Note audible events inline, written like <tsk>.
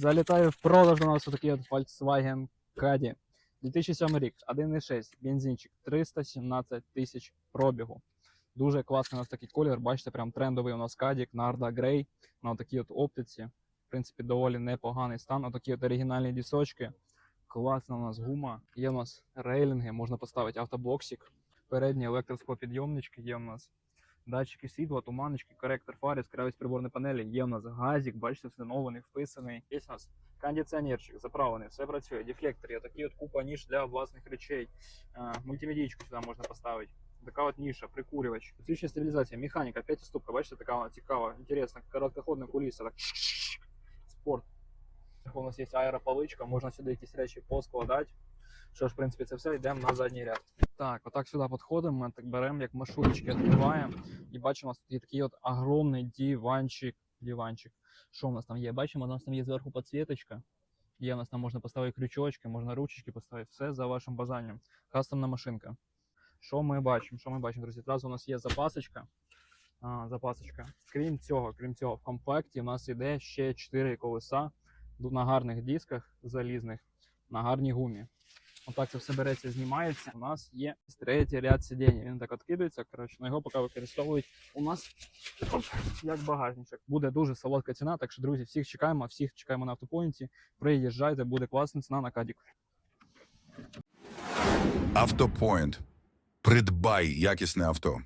Залітає в продаж до нас отакий от Volkswagen Caddy. 2007 рік, 1.6, бензинчик, 317 тисяч пробігу. Дуже класний у нас такий колір. Бачите, прям трендовий у нас кадік, Нарда Грей на такій от оптиці. В принципі, доволі непоганий стан. Отакі от оригінальні дісочки. Класна у нас гума. Є у нас рейлінги, можна поставити автобоксик. Передні електросклопідйомнички є у нас. Датчики світла, туманочки, коректор фар, яскравість приборної панелі. Є у нас газик, бачите, встановлений, вписаний. Є у нас кондиціонерчик заправлений, все працює. Дефлектор, є такі от купа ніж для власних речей. Мультимедійку сюди можна поставити. Така от ніша, прикурювач. Підсвічна стабілізація, механіка, п'ятиступка, бачите, така цікава, інтересна, короткоходна куліса, так <tsk> спорт. У нас є аерополичка, можна сюди якісь речі поскладати. Що ж, в принципі, це все, йдемо на задній ряд. Так, отак сюди підходимо, ми так беремо, як маршруточки відкриваємо. І бачимо, тут є такий от огромний диванчик. диванчик. Що у нас там є? Бачимо, у нас там є зверху підсвіточка. Є у нас там можна поставити крючочки, можна ручечки поставити. Все за вашим бажанням. Кастомна машинка. Що ми бачимо? Що ми бачимо, друзі? Одразу у нас є запасочка. А, запасочка. Крім цього, крім цього, в комплекті у нас іде ще 4 колеса на гарних дисках залізних, на гарній гумі. Отак це все береться, знімається. У нас є третій ряд сидінь. Він так откидається. Коротше, на його поки використовують у нас як багажничок. Буде дуже солодка ціна. Так що, друзі, всіх чекаємо, всіх чекаємо на автопоінті. Приїжджайте, буде класна ціна на кадік. Автопоінт. Придбай якісне авто.